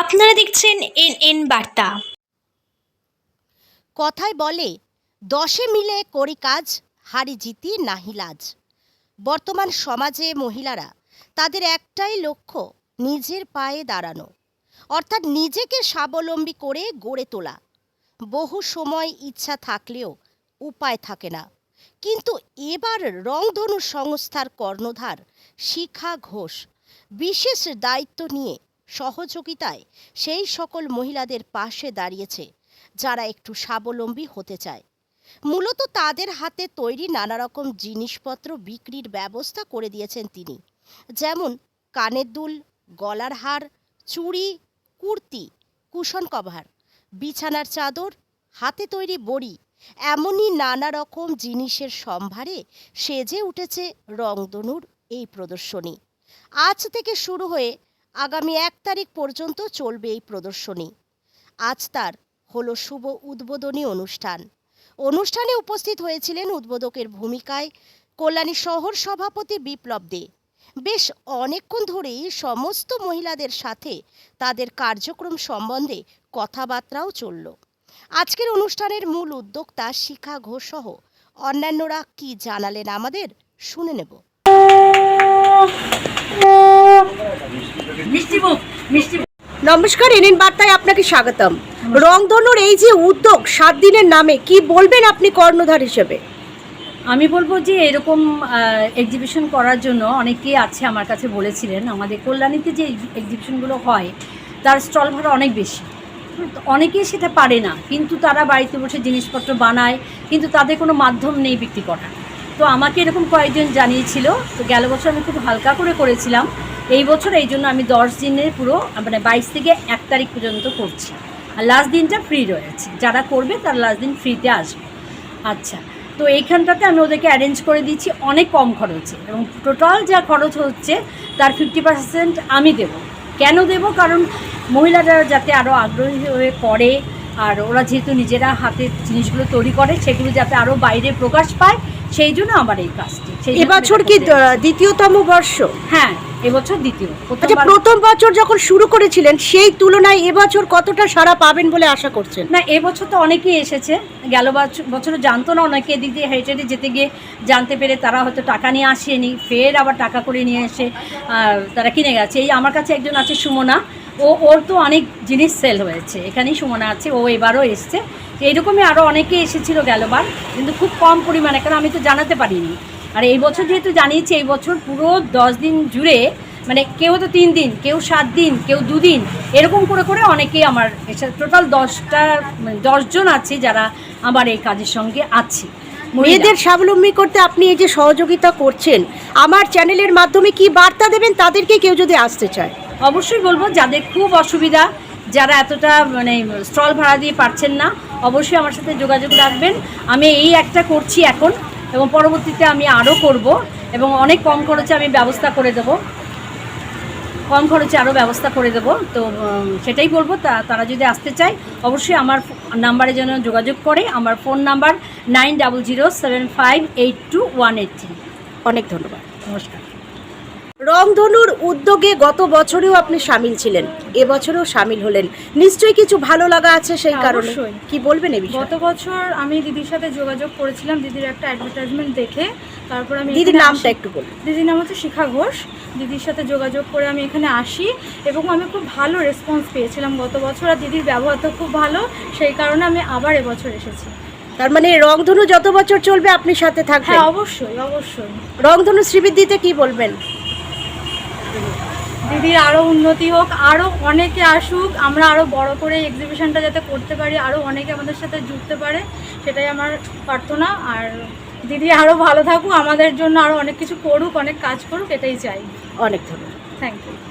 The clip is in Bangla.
আপনারা দেখছেন এন এন বার্তা। কথায় বলে, দশে মিলে করি কাজ, হারি জিতি নাহি লাজ। বর্তমান সমাজে মহিলারা, তাদের একটাই লক্ষ্য, নিজের পায়ে দাঁড়ানো। অর্থাৎ নিজেকে স্বাবলম্বী করে গড়ে তোলা। বহু সময় ইচ্ছা থাকলেও উপায় থাকে না। কিন্তু এবার রংধনু সংস্থার কর্ণধার শিখা ঘোষ বিশেষ দায়িত্ব নিয়ে সহযোগিতায় সেই সকল মহিলাদের পাশে দাঁড়িয়েছে, যারা একটু স্বাবলম্বী হতে চায়। মূলত তাদের হাতে তৈরি নানা রকম জিনিসপত্র বিক্রির ব্যবস্থা করে দিয়েছেন তিনি, যেমন কানের দুল, গলার হার, চুড়ি, কুর্তি, কুশন কভার, বিছানার চাদর, হাতে তৈরি বড়ি, এমনই নানা রকম জিনিসের সম্ভারে সেজে উঠেছে রংধনুর এই প্রদর্শনী। আজ থেকে শুরু হয়ে আগামী এক তারিখ পর্যন্ত চলবে এই প্রদর্শনী। আজ তার হলো শুভ উদ্বোধনী অনুষ্ঠান। অনুষ্ঠানে উপস্থিত হয়েছিলেন উদ্বোধকের ভূমিকায় কল্যাণী শহর সভাপতি বিপ্লব দে। বেশ অনেকক্ষণ ধরেই সমস্ত মহিলাদের সাথে তাদের কার্যক্রম সম্বন্ধে কথাবার্তাও চলল। আজকের অনুষ্ঠানের মূল উদ্যোক্তা শিখা ঘোষ সহ অন্যান্যরা কি জানালেন আমাদের শুনে নেব। নমস্কার এনএন বার্তায় আপনাকে স্বাগতম। রংধনুর এই যে উদ্যোগ সাত দিনের নামে কি বলবেন আপনি কর্ণধার হিসেবে? আমি বলব যে এরকম এক্সিবিশন করার জন্য অনেকেই আছে আমার কাছে বলেছিলেন আমাদের কল্যাণীতে যে এক্সিবিশনগুলো হয় তার স্টল ভাড়া অনেক বেশি। অনেকেই সেটা পারে না কিন্তু তারা বাড়িতে বসে জিনিসপত্র বানায় কিন্তু তাদের কোনো মাধ্যম নেই বিক্রি করার। তো আমাকে এরকম কয়েকজন জানিয়েছিল। তো গেল বছর আমি খুব হালকা করে করেছিলাম। এই বছর এই জন্য আমি দশ দিনের পুরো মানে বাইশ থেকে এক তারিখ পর্যন্ত করছি। আর লাস্ট দিনটা ফ্রি রয়েছে। যারা করবে তার লাস্ট দিন ফ্রিতে আসবে। আচ্ছা তো এইখানটাতে আমি ওদেরকে অ্যারেঞ্জ করে দিচ্ছি। অনেক কম খরচে। এবং টোটাল যা খরচ হচ্ছে, তার ফিফটি পার্সেন্ট আমি দেব। কেন দেব? কারণ মহিলারা যাতে আরও আগ্রহী হয়ে করে আর ওরা যেহেতু নিজেরা হাতে জিনিসগুলো তৈরি করে, সেগুলো যাতে আরও বাইরে প্রকাশ পায় সেই জন্য আমার এই কাজটি এবছর কি দ্বিতীয়তম বর্ষ? হ্যাঁ এবছর দ্বিতীয় আচ্ছা প্রথম বছর যখন শুরু করেছিলেন সেই তুলনায় এবছর কতটা সাড়া পাবেন বলে আশা করছেন? না এবছর তো অনেকেই এসেছে। গেল বছর বছরে জানতো না অনেকে এদিক দিয়ে হেঁটে হেঁটে যেতে গিয়ে জানতে পেরে তারা হয়তো টাকা নিয়ে আসেনি ফের আবার টাকা করে নিয়ে এসে তারা কিনে গেছে। এই আমার কাছে একজন আছে সুমনা ও, ওর তো অনেক জিনিস সেল হয়েছে। এখানেই সুমনা আছে, ও এবারও এসছে। এইরকমই আরও অনেকে এসেছিল গেলবার, কিন্তু খুব কম পরিমাণে কারণ আমি তো জানাতে পারিনি। আর এই বছর যেহেতু জানিয়েছি, এই বছর পুরো দশ দিন জুড়ে মানে কেউ তো তিন দিন, কেউ সাত দিন, কেউ দুদিন, এরকম করে করে অনেকেই আমার টোটাল দশটা মানে দশজন আছে যারা আমার এই কাজের সঙ্গে আছে। মেয়েদের স্বাবলম্বী করতে আপনি এই যে সহযোগিতা করছেন, আমার চ্যানেলের মাধ্যমে কি বার্তা দেবেন? তাদেরকে কেউ যদি আসতে চায়। অবশ্যই বলব যাদের খুব অসুবিধা যারা এতটা মানে স্টল ভাড়া দিয়ে পারছেন না অবশ্যই আমার সাথে যোগাযোগ রাখবেন। আমি এই একটা করছি এখন এবং পরবর্তীতে আমি আরও করব এবং অনেক কম খরচে আমি ব্যবস্থা করে দেব। কম খরচে আরও ব্যবস্থা করে দেব। তো সেটাই বলব তা তারা যদি আসতে চায় অবশ্যই আমার নাম্বারে যেন যোগাযোগ করে আমার phone number nine double zero seven five eight two one eight three. অনেক ধন্যবাদ। নমস্কার। রংধনুর উদ্যোগে গত বছরেও আপনি সামিল ছিলেন। এবছরেও সামিল হলেন। নিশ্চয়ই কিছু ভালো লাগা আছে সেই হ্যাঁ, কারণে। অবশ্যই। কি বলবেন এই বিষয়ে? গত বছর আমি দিদির সাথে যোগাযোগ করেছিলাম দিদির একটা অ্যাডভার্টাইজমেন্ট দেখে। তারপর আমি দিদির এখানে নামটা আসি। একটু বলুন। দিদির নাম হচ্ছে শিখা ঘোষ। দিদির সাথে যোগাযোগ করে আমি এখানে আসি এবং আমি খুব ভালো রেসপন্স পেয়েছিলাম গত বছর আর দিদির ব্যবহার তো খুব ভালো সেই কারণে আমি আবার এবছর এসেছি। তার মানে রংধনু যত বছর চলবে আপনি সাথে থাকবেন? হ্যাঁ অবশ্যই অবশ্যই। রংধনু শ্রীবৃদ্ধিতে কি বলবেন? দিদির আরও উন্নতি হোক আরও অনেকে আসুক আমরা আরও বড় করে এক্সিবিশনটা যাতে করতে পারি আরও অনেকে আমাদের সাথে জুড়তে পারে সেটাই আমার প্রার্থনা। আর দিদি আরও ভালো থাকুক আমাদের জন্য আরও অনেক কিছু করুক অনেক কাজ করুক এটাই চাই। অনেক ধন্যবাদ। Thank you